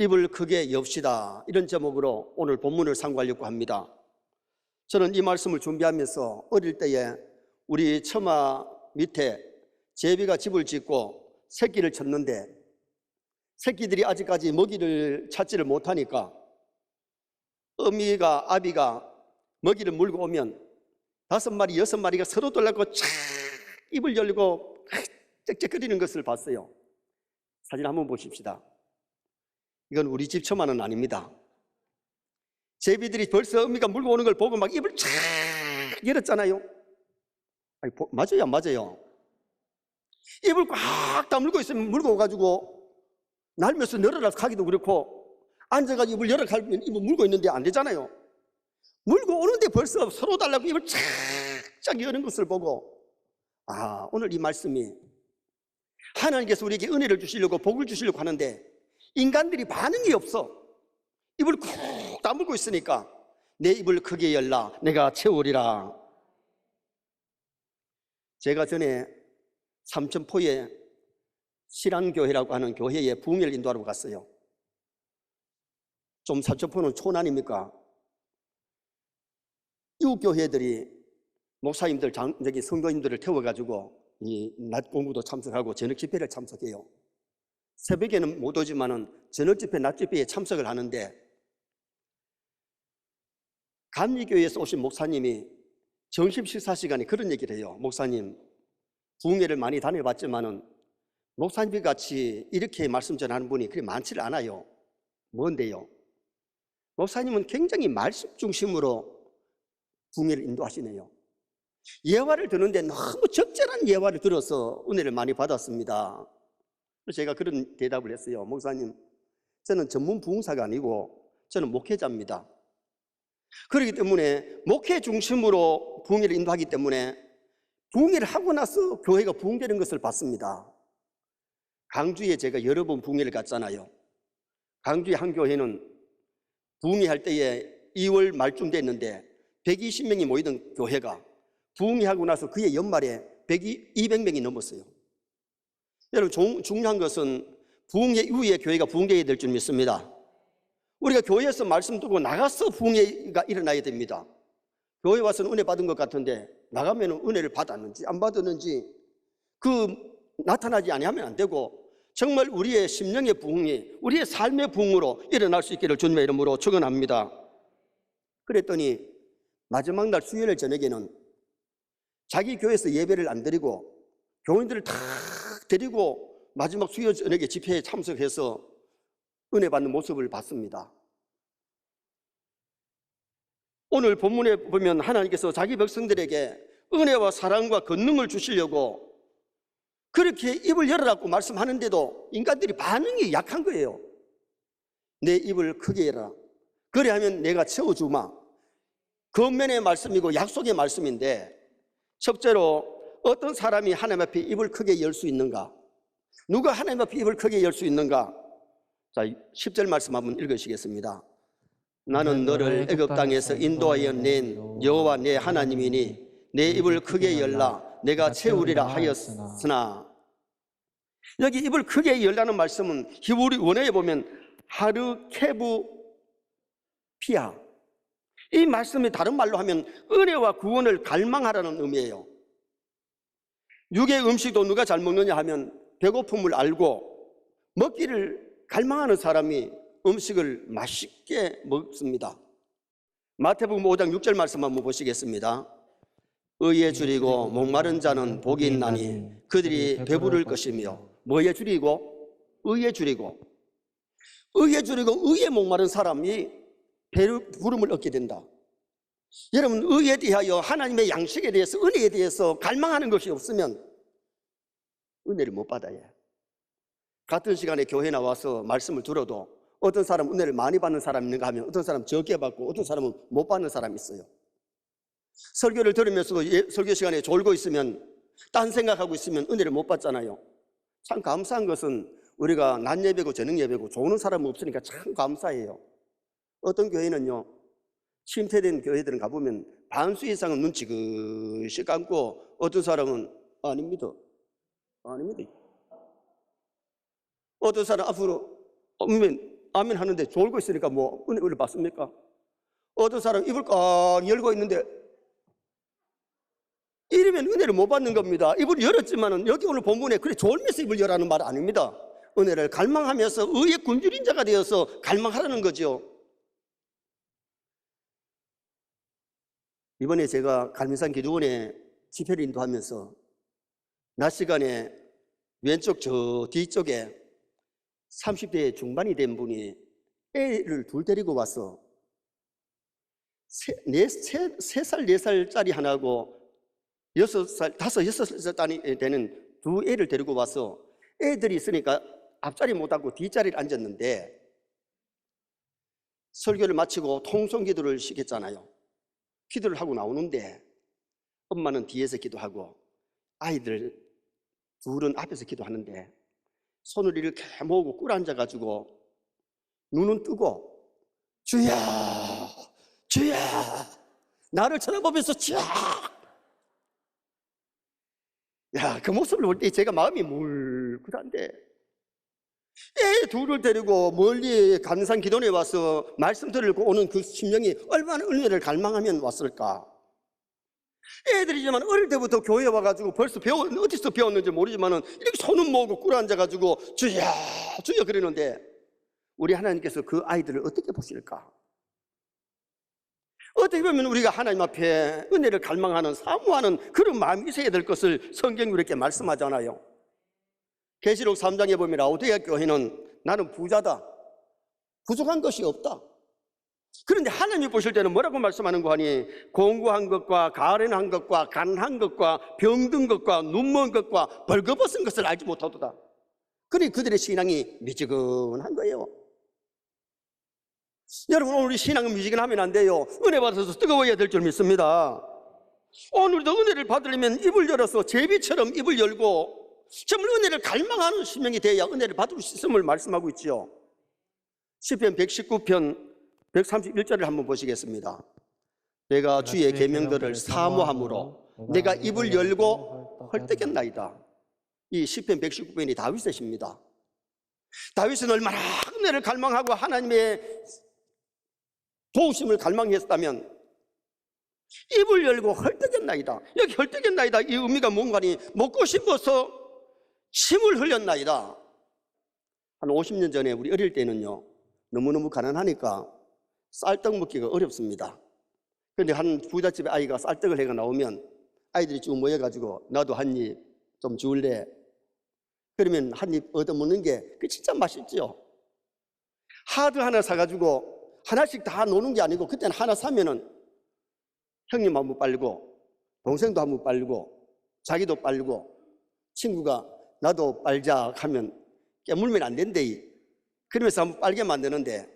입을 크게 엽시다. 이런 제목으로 오늘 본문을 상고하려고 합니다. 저는 이 말씀을 준비하면서 어릴 때에 우리 처마 밑에 제비가 집을 짓고 새끼를 쳤는데 새끼들이 아직까지 먹이를 찾지를 못하니까 어미가 아비가 먹이를 물고 오면 다섯 마리 여섯 마리가 서로 돌라고 촥 입을 열고 짹짹거리는 것을 봤어요. 사진 한번 보십시다. 이건 우리 집 처마는 아닙니다. 제비들이 벌써 어미가 물고 오는 걸 보고 막 입을 쫙 열었잖아요. 아니, 보- 맞아요, 안 맞아요? 입을 꽉 다물고 있으면 물고 오가지고 날면서 늘어나서 가기도 그렇고 앉아가지고 입을 열어 갈면 입을 물고 있는데 안 되잖아요. 물고 오는데 벌써 서로 달라고 입을 쫙쫙 여는 것을 보고 아 오늘 이 말씀이 하나님께서 우리에게 은혜를 주시려고 복을 주시려고 하는데 인간들이 반응이 없어. 입을 쿡 다물고 있으니까 내 입을 크게 열라 내가 채우리라. 제가 전에 삼천포에 실안교회라고 하는 교회에 부흥회를 인도하러 갔어요. 좀 삼천포는 촌 아닙니까? 이웃 교회들이 목사님들, 장, 저기 성도님들을 태워가지고 이 낮 공부도 참석하고 저녁 집회를 참석해요. 새벽에는 못 오지만은 저녁 집회, 낮 집회에 참석을 하는데 감리교회에서 오신 목사님이 점심 식사 시간에 그런 얘기를 해요. 목사님, 부흥회를 많이 다녀봤지만은 목사님 같이 이렇게 말씀 전하는 분이 그리 많지를 않아요. 뭔데요? 목사님은 굉장히 말씀 중심으로 부흥회를 인도하시네요. 예화를 듣는데 너무 적절한 예화를 들어서 은혜를 많이 받았습니다. 제가 그런 대답을 했어요. 목사님, 저는 전문 부흥사가 아니고 저는 목회자입니다. 그렇기 때문에 목회 중심으로 부흥회를 인도하기 때문에 부흥회를 하고 나서 교회가 부흥되는 것을 봤습니다. 강주에 제가 여러 번 부흥회를 갔잖아요. 강주의 한 교회는 부흥회 할 때에 2월 말쯤 됐는데 120명이 모이던 교회가 부흥회 하고 나서 그해 연말에 100, 200명이 넘었어요. 여러분 중- 중요한 것은 부흥회 이후에 교회가 부흥되어야 될줄 믿습니다. 우리가 교회에서 말씀 듣고 나가서 부흥회가 일어나야 됩니다. 교회 와서는 은혜 받은 것 같은데 나가면 은혜를 받았는지 안 받았는지 그 나타나지 아니하면 안 되고 정말 우리의 심령의 부흥이 우리의 삶의 부흥으로 일어날 수 있기를 주님의 이름으로 축원합니다. 그랬더니 마지막 날 수요일 저녁에는 자기 교회에서 예배를 안 드리고 교인들을 다 데리고 마지막 수요 저녁에 집회에 참석해서 은혜 받는 모습을 봤습니다. 오늘 본문에 보면 하나님께서 자기 백성들에게 은혜와 사랑과 권능을 주시려고 그렇게 입을 열어라고 말씀하는데도 인간들이 반응이 약한 거예요. 내 입을 크게 열어라. 그래 하면 내가 채워주마. 겉면의 말씀이고 약속의 말씀인데 첫째로 어떤 사람이 하나님 앞에 입을 크게 열 수 있는가? 누가 하나님 앞에 입을 크게 열 수 있는가? 자, 10절 말씀 한번 읽으시겠습니다. 나는 너를 애굽 땅에서 인도하여 낸 여호와 내 하나님이니 내 입을 크게 열라 내가 채우리라 하였으나 여기 입을 크게 열라는 말씀은 히브리 원어에 보면 하르케부 피아 이 말씀이 다른 말로 하면 은혜와 구원을 갈망하라는 의미예요. 육의 음식도 누가 잘 먹느냐 하면 배고픔을 알고 먹기를 갈망하는 사람이 음식을 맛있게 먹습니다. 마태복음 5장 6절 말씀 한번 보시겠습니다. 의에 줄이고 목마른 자는 복이 있나니 그들이 배부를 것이며 뭐에 줄이고 의에 줄이고 의에 줄이고 의에 목마른 사람이 배부름을 얻게 된다. 여러분 의에 대하여 하나님의 양식에 대해서 은혜에 대해서 갈망하는 것이 없으면 은혜를 못 받아요. 같은 시간에 교회 나와서 말씀을 들어도 어떤 사람 은혜를 많이 받는 사람 있는가 하면 어떤 사람 적게 받고 어떤 사람은 못 받는 사람이 있어요. 설교를 들으면서도 예- 설교 시간에 졸고 있으면 딴 생각하고 있으면 은혜를 못 받잖아요. 참 감사한 것은 우리가 낮 예배고 저녁 예배고 좋은 사람 없으니까 참 감사해요. 어떤 교회는요, 침태된 교회들은 가보면 반수 이상은 눈 지그시 감고 어떤 사람은 아닙니다. 아닙니다. 어떤 사람 앞으로 오면 아멘 하는데 졸고 있으니까 뭐 은혜를 받습니까? 어떤 사람 입을 꽉 열고 있는데 이러면 은혜를 못 받는 겁니다. 입을 열었지만은 여기 오늘 본문에 그래 졸면서 입을 열라는 말 아닙니다. 은혜를 갈망하면서 의의 굶주린 자가 되어서 갈망하라는 거죠. 이번에 제가 갈매산 기도원에 집회를 인도하면서 낮 시간에 왼쪽 저 뒤쪽에 30대 중반이 된 분이 애를 둘 데리고 와서 세, 네, 세, 세 살, 네 살짜리 하나고 여섯 살, 다섯, 여섯 살짜리 되는 두 애를 데리고 와서 애들이 있으니까 앞자리 못하고 뒷자리를 앉았는데 설교를 마치고 통성 기도를 시켰잖아요. 기도를 하고 나오는데 엄마는 뒤에서 기도하고 아이들 둘은 앞에서 기도하는데 손을 이렇게 모으고 꿇어 앉아가지고 눈은 뜨고 주야 주야 나를 쳐다보면서 주야 야그 모습을 볼 때 제가 마음이 물그한데 애 둘을 데리고 멀리 감산 기도에 와서 말씀 들고 오는 그 심령이 얼마나 은혜를 갈망하면 왔을까 애들이지만 어릴 때부터 교회에 와가지고 벌써 배워 어디서 배웠는지 모르지만은 이렇게 손은 모으고 꿇어 앉아가지고 주야 주야 그러는데 우리 하나님께서 그 아이들을 어떻게 보실까? 어떻게 보면 우리가 하나님 앞에 은혜를 갈망하는 사모하는 그런 마음이 있어야 될 것을 성경이 이렇게 말씀하잖아요. 계시록 3장에 보면 라오디아 교회는 나는 부자다. 부족한 것이 없다. 그런데 하나님이 보실 때는 뭐라고 말씀하는 거 하니 공부한 것과 가련한 것과 간한 것과 병든 것과 눈먼 것과 벌거벗은 것을 알지 못하도다. 그러니 그들의 신앙이 미지근한 거예요. 여러분 오늘 신앙은 미지근하면 안 돼요. 은혜 받아서 뜨거워야 될 줄 믿습니다. 오늘도 은혜를 받으려면 입을 열어서 제비처럼 입을 열고 정말 은혜를 갈망하는 심령이 돼야 은혜를 받을 수 있음을 말씀하고 있지요. 시편 119편 131절을 한번 보시겠습니다. 내가 주의 계명들을 사모함으로 내가 입을 열고 헐떡였나이다. 이 시편 119편이 다윗의 시입니다. 다윗은 얼마나 은혜를 갈망하고 하나님의 도우심을 갈망했다면 입을 열고 헐떡였나이다. 여기 헐떡였나이다. 이 의미가 뭔가니 먹고 싶어서 침을 흘렸나이다. 한 50년 전에 우리 어릴 때는요. 너무너무 가난하니까 쌀떡 먹기가 어렵습니다. 그런데 한 부잣집에 아이가 쌀떡을 해가 나오면 아이들이 쭉 모여가지고 나도 한 입 좀 줄래? 그러면 한 입 얻어먹는 게 그 진짜 맛있죠. 하드 하나 사가지고 하나씩 다 노는 게 아니고 그때는 하나 사면은 형님 한 번 빨고 동생도 한 번 빨고 자기도 빨고 친구가 나도 빨자 하면 깨물면 안 된대. 그러면서 한번 빨게 만드는데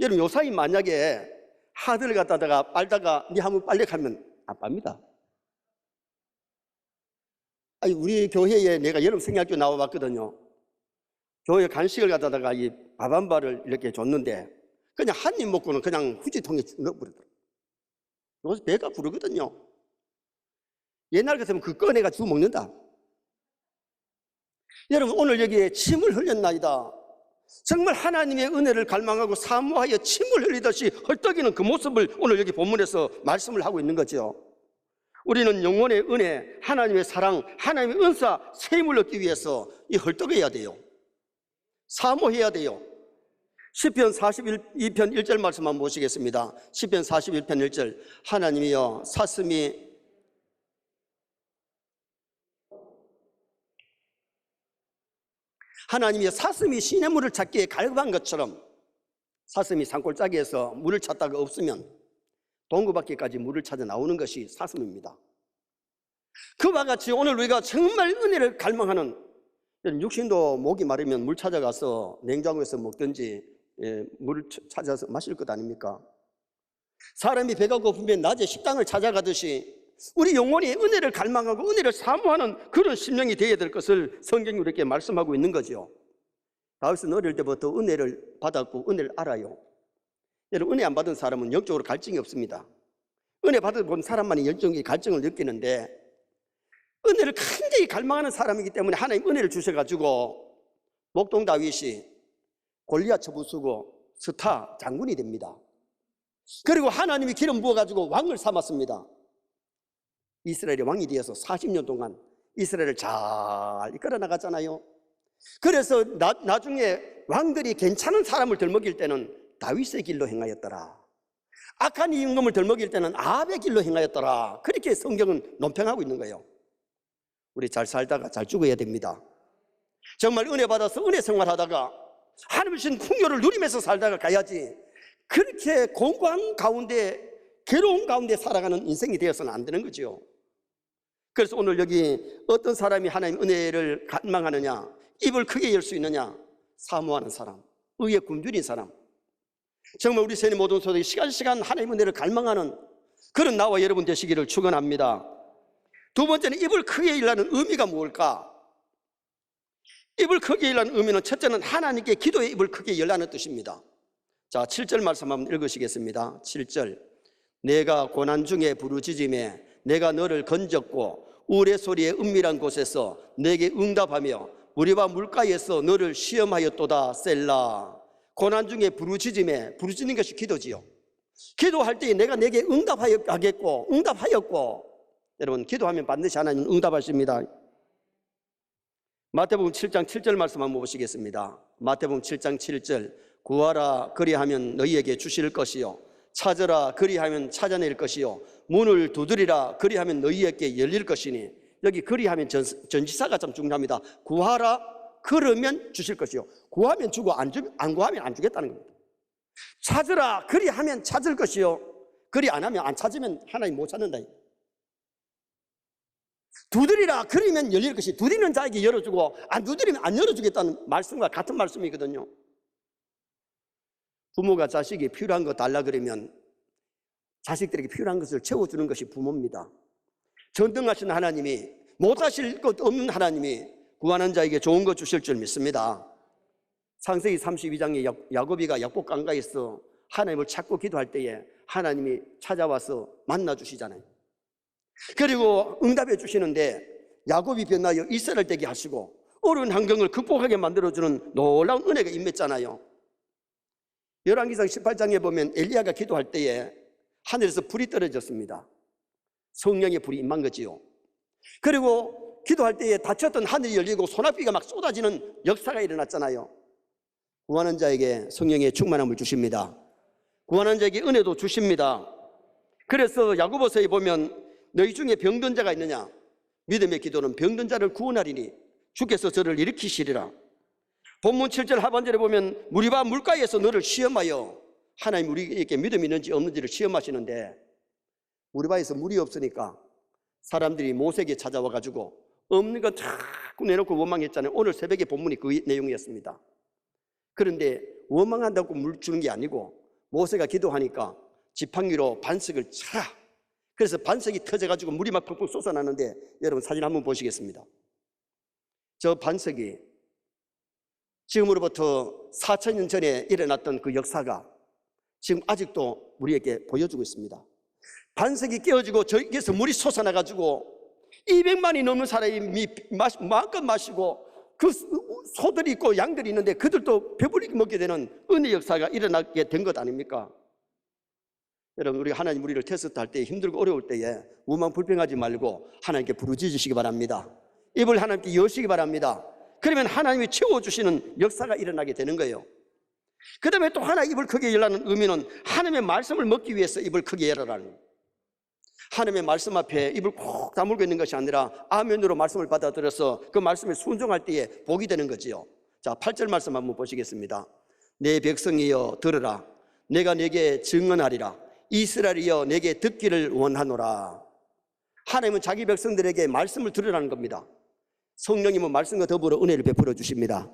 여러분 요사이 만약에 하드를 갖다가 빨다가 니 한번 빨래 하면 안 빱니다. 아니 우리 교회에 내가 여름 성경학교 나와봤거든요. 교회 간식을 갖다가 이 밥 한 발을 이렇게 줬는데 그냥 한 입 먹고는 그냥 후지통에 쭉 넣어버리더라고요. 요새 배가 부르거든요. 옛날 같으면 그 꺼내가 주워 먹는다. 여러분 오늘 여기에 침을 흘렸나이다. 정말 하나님의 은혜를 갈망하고 사모하여 침을 흘리듯이 헐떡이는 그 모습을 오늘 여기 본문에서 말씀을 하고 있는 거죠. 우리는 영혼의 은혜, 하나님의 사랑, 하나님의 은사, 세임을 얻기 위해서 이 헐떡해야 돼요. 사모해야 돼요. 시편 41편 1절 말씀 한번 보시겠습니다. 시편 41편 1절 하나님이여 사슴이 하나님이 사슴이 시냇 물을 찾기에 갈급한 것처럼 사슴이 산골짜기에서 물을 찾다가 없으면 동구 밖에까지 물을 찾아 나오는 것이 사슴입니다. 그와 같이 오늘 우리가 정말 은혜를 갈망하는 육신도 목이 마르면 물 찾아가서 냉장고에서 먹든지 예, 물을 찾아서 마실 것 아닙니까? 사람이 배가 고프면 낮에 식당을 찾아가듯이 우리 영혼이 은혜를 갈망하고 은혜를 사모하는 그런 심령이 되어야 될 것을 성경이 우리에게 말씀하고 있는 거죠. 다윗은 어릴 때부터 은혜를 받았고 은혜를 알아요. 여러분 은혜 안 받은 사람은 영적으로 갈증이 없습니다. 은혜 받은 사람만이 열정의 갈증을 느끼는데 은혜를 굉장히 갈망하는 사람이기 때문에 하나님 은혜를 주셔가지고 목동 다윗이 골리앗 처부수고 스타 장군이 됩니다. 그리고 하나님이 기름 부어가지고 왕을 삼았습니다. 이스라엘의 왕이 되어서 40년 동안 이스라엘을 잘 이끌어 나갔잖아요. 그래서 나, 나중에 왕들이 괜찮은 사람을 덜먹일 때는 다윗의 길로 행하였더라. 악한 임금을 덜먹일 때는 아합의 길로 행하였더라. 그렇게 성경은 논평하고 있는 거예요. 우리 잘 살다가 잘 죽어야 됩니다. 정말 은혜 받아서 은혜 생활하다가 하나님 주신 풍요를 누리면서 살다가 가야지 그렇게 공고한 가운데 괴로운 가운데 살아가는 인생이 되어서는 안 되는 거죠. 그래서 오늘 여기 어떤 사람이 하나님 은혜를 갈망하느냐, 입을 크게 열 수 있느냐, 사모하는 사람, 의의 굶주린 사람. 정말 우리 세계 모든 소들이 시간 시간 하나님 은혜를 갈망하는 그런 나와 여러분 되시기를 축원합니다. 두 번째는 입을 크게 열라는 의미가 무엇일까? 입을 크게 열라는 의미는 첫째는 하나님께 기도의 입을 크게 열라는 뜻입니다. 자, 7절 말씀 한번 읽으시겠습니다. 7절. 내가 고난 중에 부르짖음에 내가 너를 건졌고 우레 소리의 은밀한 곳에서 내게 응답하며 무리와 물가에서 너를 시험하였도다 셀라. 고난 중에 부르짖음에 부르짖는 것이 기도지요. 기도할 때 내가 내게 응답하겠고 응답하였고 여러분 기도하면 반드시 하나님 응답하십니다. 마태복음 7장 7절 말씀 한번 보시겠습니다. 마태복음 7장 7절 구하라 그리하면 너희에게 주실 것이요 찾으라 그리하면 찾아낼 것이요 문을 두드리라 그리하면 너희에게 열릴 것이니 여기 그리하면 전, 전지사가 참 중요합니다. 구하라 그러면 주실 것이요 구하면 주고 안, 주, 안 구하면 안 주겠다는 겁니다. 찾으라 그리하면 찾을 것이요 그리 안 하면 안 찾으면 하나님 못 찾는다. 두드리라 그리면 열릴 것이 두드리는 자에게 열어주고 안 두드리면 안 열어주겠다는 말씀과 같은 말씀이거든요. 부모가 자식이 필요한 거 달라 그러면 자식들에게 필요한 것을 채워주는 것이 부모입니다. 전등하신 하나님이 못하실 것 없는 하나님이 구하는 자에게 좋은 것 주실 줄 믿습니다. 상세기 32장에 야곱이가 약복 강가에서 하나님을 찾고 기도할 때에 하나님이 찾아와서 만나 주시잖아요. 그리고 응답해 주시는데 야곱이 변하여 이스라엘 되게 하시고 어려운 환경을 극복하게 만들어주는 놀라운 은혜가 임했잖아요. 열왕기상 18장에 보면 엘리야가 기도할 때에 하늘에서 불이 떨어졌습니다. 성령의 불이 임한 거지요. 그리고 기도할 때에 닫혔던 하늘이 열리고 소나비가 막 쏟아지는 역사가 일어났잖아요. 구하는 자에게 성령의 충만함을 주십니다. 구하는 자에게 은혜도 주십니다. 그래서 야고보서에 보면 너희 중에 병든 자가 있느냐? 믿음의 기도는 병든 자를 구원하리니 주께서 저를 일으키시리라. 본문 7절 하반절에 보면 무리바 물가에서 너를 시험하여 하나님 우리에게 믿음이 있는지 없는지를 시험하시는데 무리바에서 물이 없으니까 사람들이 모세에게 찾아와 가지고 없는 거 자꾸 내놓고 원망했잖아요. 오늘 새벽에 본문이 그 내용이었습니다. 그런데 원망한다고 물 주는 게 아니고 모세가 기도하니까 지팡이로 반석을 차라. 그래서 반석이 터져가지고 물이 막 펑펑 쏟아나는데 여러분 사진 한번 보시겠습니다. 저 반석이 지금으로부터 4천년 전에 일어났던 그 역사가 지금 아직도 우리에게 보여주고 있습니다. 반석이 깨어지고 저기서 물이 솟아나가지고 200만이 넘는 사람이 마음껏 마시고 그 소들이 있고 양들이 있는데 그들도 배부르게 먹게 되는 은혜 역사가 일어나게 된 것 아닙니까? 여러분 우리 하나님 우리를 테스트할 때 힘들고 어려울 때에 우만 불평하지 말고 하나님께 부르짖으시기 바랍니다. 입을 하나님께 여시기 바랍니다. 그러면 하나님이 채워주시는 역사가 일어나게 되는 거예요. 그 다음에 또 하나 입을 크게 열라는 의미는 하나님의 말씀을 먹기 위해서 입을 크게 열어라는. 하나님의 말씀 앞에 입을 꼭 다물고 있는 것이 아니라 아멘으로 말씀을 받아들여서 그 말씀에 순종할 때에 복이 되는 거지요. 자, 8절 말씀 한번 보시겠습니다. 내 백성이여 들으라. 내가 내게 증언하리라. 이스라엘이여 내게 듣기를 원하노라. 하나님은 자기 백성들에게 말씀을 들으라는 겁니다. 성령님은 말씀과 더불어 은혜를 베풀어 주십니다.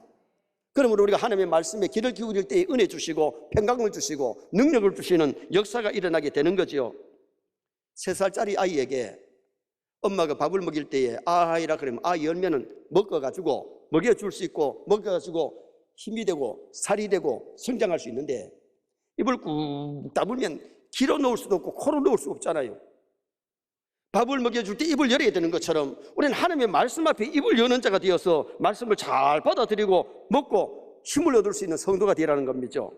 그러므로 우리가 하나님의 말씀에 귀를 기울일 때 은혜 주시고 평강을 주시고 능력을 주시는 역사가 일어나게 되는 거지요. 세 살짜리 아이에게 엄마가 밥을 먹일 때에 아이라 그러면 아 열면은 먹어가지고 먹여줄 수 있고 먹어가지고 힘이 되고 살이 되고 성장할 수 있는데 입을 꾹 다물면 길어 넣을 수도 없고 코로 넣을 수 없잖아요. 밥을 먹여줄 때 입을 열어야 되는 것처럼 우리는 하나님의 말씀 앞에 입을 여는 자가 되어서 말씀을 잘 받아들이고 먹고 힘을 얻을 수 있는 성도가 되라는 겁니다.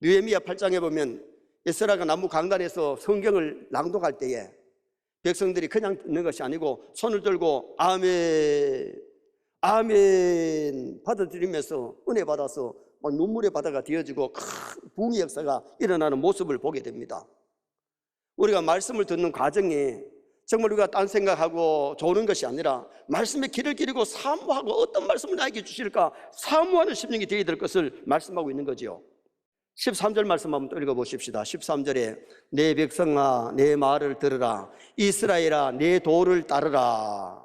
느헤미야 8장에 보면 에스라가 나무 강단에서 성경을 낭독할 때에 백성들이 그냥 듣는 것이 아니고 손을 들고 아멘 아멘 받아들이면서 은혜 받아서 막 눈물의 바다가 되어지고 큰 붕의 역사가 일어나는 모습을 보게 됩니다. 우리가 말씀을 듣는 과정이 정말 우리가 딴 생각하고 조는 것이 아니라 말씀의 길을 기르고 사모하고 어떤 말씀을 나에게 주실까 사모하는 심령이 되어야 될 것을 말씀하고 있는 거지요. 13절 말씀 한번 또 읽어보십시다. 13절에 내 백성아 내 말을 들으라 이스라엘아 내 도를 따르라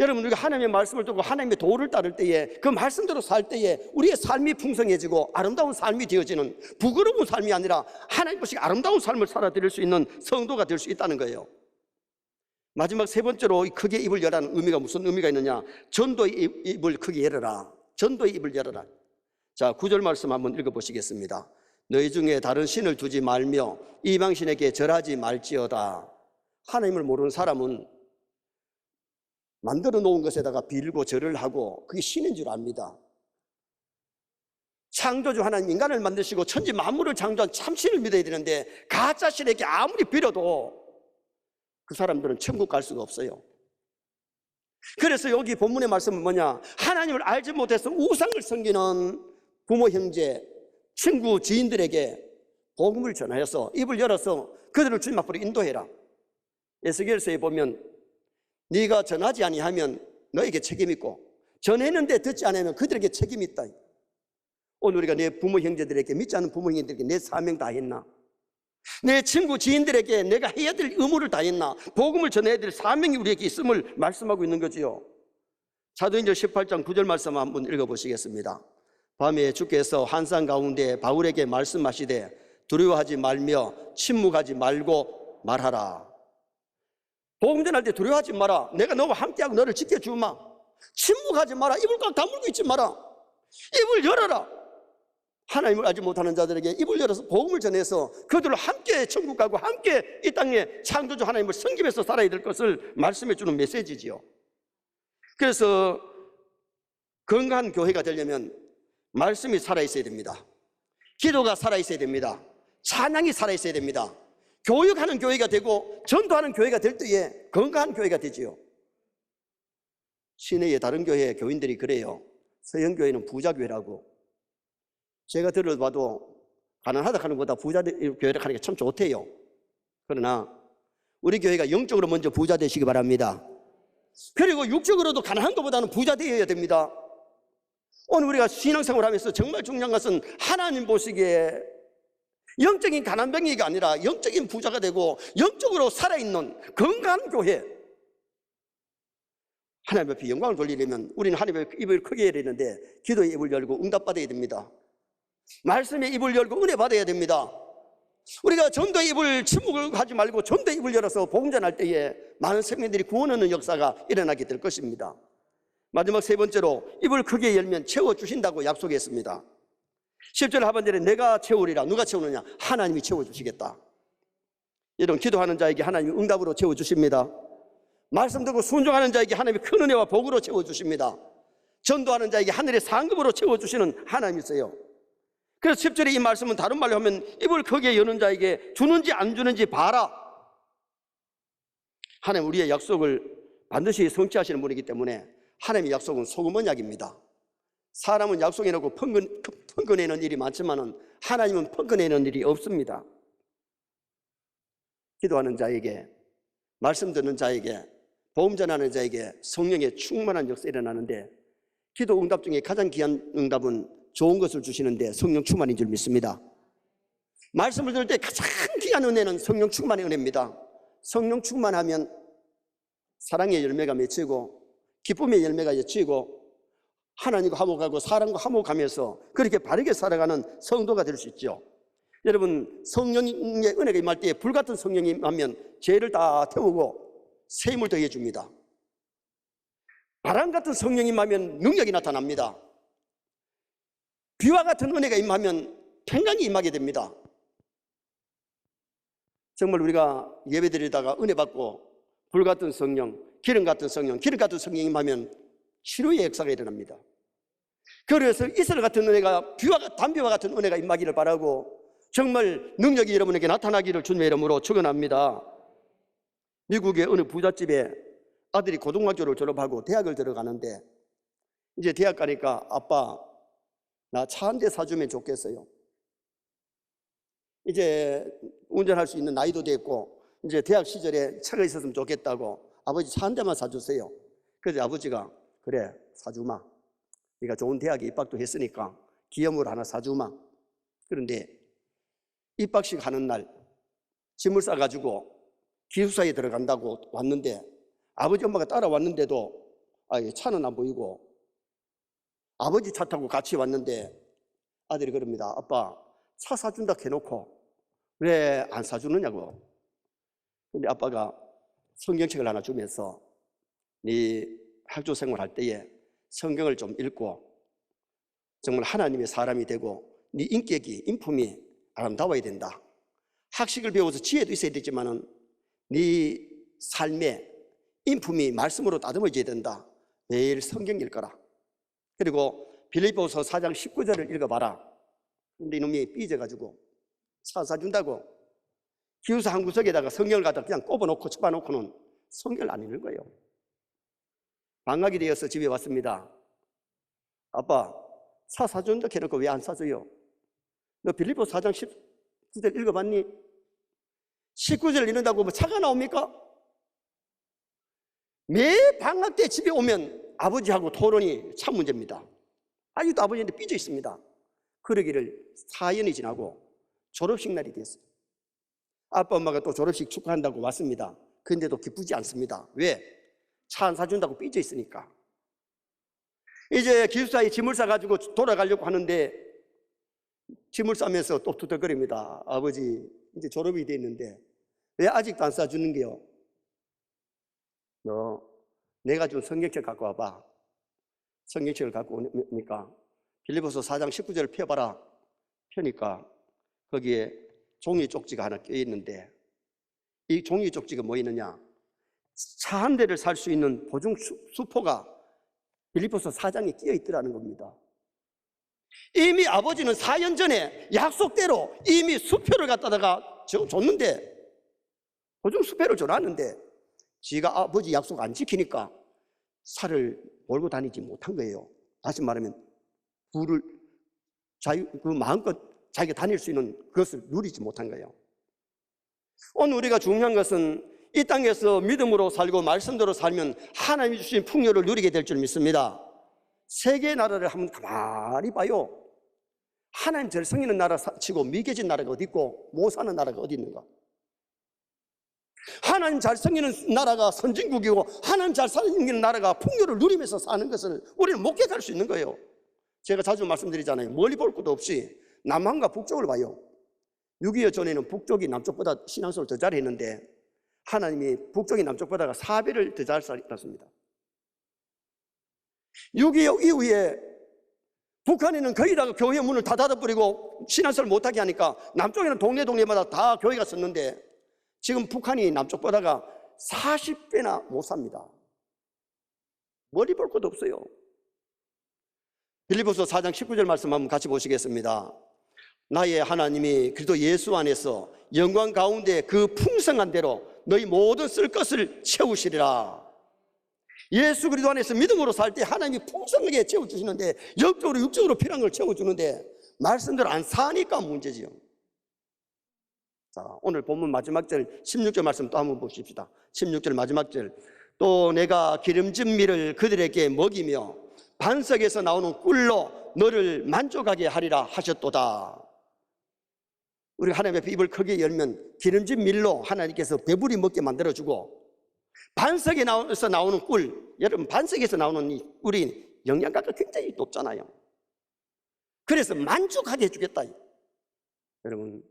여러분 우리가 하나님의 말씀을 듣고 하나님의 도를 따를 때에 그 말씀대로 살 때에 우리의 삶이 풍성해지고 아름다운 삶이 되어지는 부끄러운 삶이 아니라 하나님 보시기 아름다운 삶을 살아드릴 수 있는 성도가 될 수 있다는 거예요 마지막 세 번째로 크게 입을 열라는 의미가 무슨 의미가 있느냐 전도의 입- 입을 크게 열어라 전도의 입을 열어라 자, 구절 말씀 한번 읽어 보시겠습니다. 너희 중에 다른 신을 두지 말며 이방 신에게 절하지 말지어다. 하나님을 모르는 사람은 만들어 놓은 것에다가 빌고 절을 하고 그게 신인 줄 압니다. 창조주 하나님 인간을 만드시고 천지 만물을 창조한 참신을 믿어야 되는데 가짜 신에게 아무리 빌어도 그 사람들은 천국 갈 수가 없어요. 그래서 여기 본문의 말씀은 뭐냐? 하나님을 알지 못해서 우상을 섬기는 부모, 형제, 친구, 지인들에게 복음을 전하여서 입을 열어서 그들을 주님 앞으로 인도해라. 에스겔서에 보면 네가 전하지 아니하면 너에게 책임 있고 전했는데 듣지 않으면 그들에게 책임이 있다. 오늘 우리가 내 부모 형제들에게 믿지 않는 부모 형제들에게 내 사명 다 했나? 내 친구 지인들에게 내가 해야 될 의무를 다 했나? 복음을 전해야 될 사명이 우리에게 있음을 말씀하고 있는 거지요. 사도행전 18장 9절 말씀 한번 읽어보시겠습니다. 밤에 주께서 환상 가운데 바울에게 말씀하시되 두려워하지 말며 침묵하지 말고 말하라. 복음 전할 때 두려워하지 마라. 내가 너와 함께하고 너를 지켜주마. 침묵하지 마라. 입을 꽉 다물고 있지 마라. 입을 열어라. 하나님을 알지 못하는 자들에게 입을 열어서 복음을 전해서 그들을 함께 천국 가고 함께 이 땅에 창조주 하나님을 섬기면서 살아야 될 것을 말씀해 주는 메시지지요. 그래서 건강한 교회가 되려면 말씀이 살아 있어야 됩니다. 기도가 살아 있어야 됩니다. 찬양이 살아 있어야 됩니다. 교육하는 교회가 되고 전도하는 교회가 될 때에 건강한 교회가 되지요. 시내의 다른 교회 교인들이 그래요. 서영 교회는 부자 교회라고. 제가 들어봐도 가난하다 하는 것보다 부자 교회를 하는 게 참 좋대요. 그러나 우리 교회가 영적으로 먼저 부자 되시기 바랍니다. 그리고 육적으로도 가난한 것보다는 부자 되어야 됩니다. 오늘 우리가 신앙생활 하면서 정말 중요한 것은 하나님 보시기에 영적인 가난병이가 아니라 영적인 부자가 되고 영적으로 살아있는 건강한 교회. 하나님 앞에 영광을 돌리려면 우리는 하나님 앞에 입을 크게 해야 되는데 기도의 입을 열고 응답받아야 됩니다. 말씀의 입을 열고 은혜 받아야 됩니다. 우리가 전도의 입을 침묵을 하지 말고 전도의 입을 열어서 복음 전할 때에 많은 생명들이 구원하는 역사가 일어나게 될 것입니다. 마지막 세 번째로 입을 크게 열면 채워주신다고 약속했습니다. 10절 하반절에 내가 채우리라. 누가 채우느냐? 하나님이 채워주시겠다. 여러분, 기도하는 자에게 하나님이 응답으로 채워주십니다. 말씀 듣고 순종하는 자에게 하나님이 큰 은혜와 복으로 채워주십니다. 전도하는 자에게 하늘의 상급으로 채워주시는 하나님이세요. 그래서 10절에 이 말씀은 다른 말로 하면 입을 크게 여는 자에게 주는지 안 주는지 봐라. 하나님 우리의 약속을 반드시 성취하시는 분이기 때문에 하나님의 약속은 소금 언약입니다. 사람은 약속해놓고 펑근, 펑근내는 일이 많지만 하나님은 펑근내는 일이 없습니다. 기도하는 자에게 말씀 듣는 자에게 보험 전하는 자에게 성령의 충만한 역사 일어나는데 기도 응답 중에 가장 귀한 응답은 좋은 것을 주시는데 성령 충만인 줄 믿습니다. 말씀을 들을 때 가장 귀한 은혜는 성령 충만의 은혜입니다. 성령 충만하면 사랑의 열매가 맺히고 기쁨의 열매가 맺히고 하나님과 화목하고 사람과 화목하면서 그렇게 바르게 살아가는 성도가 될 수 있죠. 여러분 성령의 은혜가 임할 때 불같은 성령이 임하면 죄를 다 태우고 새 힘을 더해 줍니다. 바람 같은 성령이 임하면 능력이 나타납니다. 비와 같은 은혜가 임하면 평강이 임하게 됩니다. 정말 우리가 예배 드리다가 은혜 받고 불 같은 성령, 기름 같은 성령, 기름 같은 성령이 임하면 치료의 역사가 일어납니다. 그래서 이슬 같은 은혜가 비와 같- 담비와 같은 은혜가 임하기를 바라고 정말 능력이 여러분에게 나타나기를 주님의 이름으로 축원합니다. 미국의 어느 부잣집에 아들이 고등학교를 졸업하고 대학을 들어가는데 이제 대학 가니까 아빠 나 차 한 대 사주면 좋겠어요. 이제 운전할 수 있는 나이도 됐고 이제 대학 시절에 차가 있었으면 좋겠다고 아버지 차 한 대만 사주세요. 그래서 아버지가 그래 사주마. 네가 좋은 대학에 입학도 했으니까 기염을 하나 사주마. 그런데 입학식 하는 날 짐을 싸가지고 기숙사에 들어간다고 왔는데 아버지 엄마가 따라왔는데도 아, 이 차는 안 보이고 아버지 차 타고 같이 왔는데 아들이 그럽니다. 아빠 차 사준다 해놓고 왜 안 사주느냐고. 근데 아빠가 성경책을 하나 주면서 네 학교 생활할 때에 성경을 좀 읽고 정말 하나님의 사람이 되고 네 인격이 인품이 아름다워야 된다. 학식을 배워서 지혜도 있어야 되지만은 네 삶의 인품이 말씀으로 다듬어져야 된다. 매일 성경 읽거라. 그리고 빌립보서 4장 19절을 읽어봐라. 근데 이놈이 삐져가지고 차 사준다고 기숙사 한 구석에다가 성경을 갖다 그냥 꼽아놓고 쳐봐놓고는 성경을 안 읽는 거예요. 방학이 되어서 집에 왔습니다. 아빠, 차 사준다 해놓고 왜 안 사줘요? 너 빌립보 4장 19절 읽어봤니? 19절 읽는다고 뭐 차가 나옵니까? 매 방학 때 집에 오면 아버지하고 토론이 참 문제입니다. 아직도 아버지한테 삐져 있습니다. 그러기를 4년이 지나고 졸업식 날이 됐어요. 아빠 엄마가 또 졸업식 축하한다고 왔습니다. 근데도 기쁘지 않습니다. 왜? 차 안 사준다고 삐져 있으니까. 이제 기숙사에 짐을 싸가지고 돌아가려고 하는데 짐을 싸면서 또 투덜거립니다. 아버지, 이제 졸업이 됐는데 왜 아직도 안 싸주는 게요? 너 내가 준 성경책 갖고 와봐. 성경책을 갖고 오니까 빌리보서 4장 19절을 펴봐라. 펴니까 거기에 종이 쪽지가 하나 껴 있는데 이 종이 쪽지가 뭐 있느냐? 차 한 대를 살 수 있는 보증 수- 수포가 빌리보서 4장에 끼어 있더라는 겁니다. 이미 아버지는 4년 전에 약속대로 이미 수표를 갖다가 저- 줬는데 보증 수표를 줘놨는데 지가 아버지 약속 안 지키니까 살을 몰고 다니지 못한 거예요. 다시 말하면 부를 자유 그 마음껏 자기가 다닐 수 있는 그것을 누리지 못한 거예요. 오늘 우리가 중요한 것은 이 땅에서 믿음으로 살고 말씀대로 살면 하나님이 주신 풍요를 누리게 될 줄 믿습니다. 세계 나라를 한번 가만히 봐요. 하나님 절 성이는 나라 치고 미개진 나라가 어디 있고 못 사는 나라가 어디 있는가? 하나님 잘 섬기는 나라가 선진국이고 하나님 잘 섬기는 나라가 풍요를 누리면서 사는 것을 우리는 못 깨달을 수 있는 거예요. 제가 자주 말씀드리잖아요. 멀리 볼 것도 없이 남한과 북쪽을 봐요. 6.25 전에는 북쪽이 남쪽보다 신앙생활을 더 잘했는데 하나님이 북쪽이 남쪽보다가 4배를 더 잘 살았습니다. 6.25 이후에 북한에는 거의 다 교회 문을 다 닫아버리고 신앙생활을 못하게 하니까 남쪽에는 동네 동네마다 다 교회가 썼는데 지금 북한이 남쪽보다가 40배나 못 삽니다. 머리 볼 것도 없어요. 빌리보서 4장 19절 말씀 한번 같이 보시겠습니다. 나의 하나님이 그리스도 예수 안에서 영광 가운데 그 풍성한 대로 너희 모든 쓸 것을 채우시리라. 예수 그리스도 안에서 믿음으로 살 때 하나님이 풍성하게 채워주시는데 영적으로 육적으로 필요한 걸 채워주는데 말씀대로 안 사니까 문제지요. 자, 오늘 본문 마지막 절 16절 말씀 또 한번 보십시다. 16절 마지막 절. 또 내가 기름진 밀을 그들에게 먹이며 반석에서 나오는 꿀로 너를 만족하게 하리라 하셨도다. 우리가 하나님 앞에 입을 크게 열면 기름진 밀로 하나님께서 배불리 먹게 만들어주고 반석에 나오서 나오는 꿀, 여러분 반석에서 나오는 이 꿀이 영양가가 굉장히 높잖아요. 그래서 만족하게 해주겠다. 여러분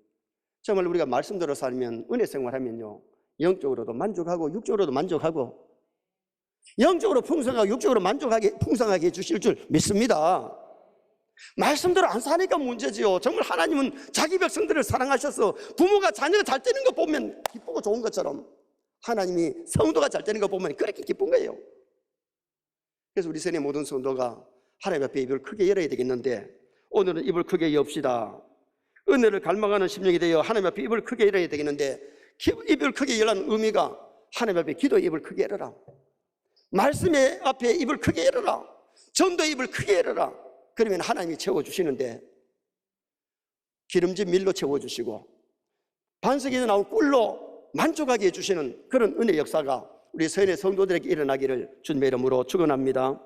정말 우리가 말씀대로 살면 은혜 생활하면요 영적으로도 만족하고 육적으로도 만족하고 영적으로 풍성하고 육적으로 만족하게 풍성하게 해주실 줄 믿습니다. 말씀대로 안 사니까 문제지요. 정말 하나님은 자기 백성들을 사랑하셔서 부모가 자녀가 잘 되는 거 보면 기쁘고 좋은 것처럼 하나님이 성도가 잘 되는 거 보면 그렇게 기쁜 거예요. 그래서 우리 세계 모든 성도가 하나님 앞에 입을 크게 열어야 되겠는데 오늘은 입을 크게 엽시다. 은혜를 갈망하는 심령이 되어 하나님 앞에 입을 크게 열어야 되겠는데 기- 입을 크게 열라는 의미가 하나님 앞에 기도 입을 크게 열어라. 말씀의 앞에 입을 크게 열어라. 전도 입을 크게 열어라. 그러면 하나님이 채워주시는데 기름진 밀로 채워주시고 반석에서 나온 꿀로 만족하게 해주시는 그런 은혜 역사가 우리 서인의 성도들에게 일어나기를 주님의 이름으로 축원합니다.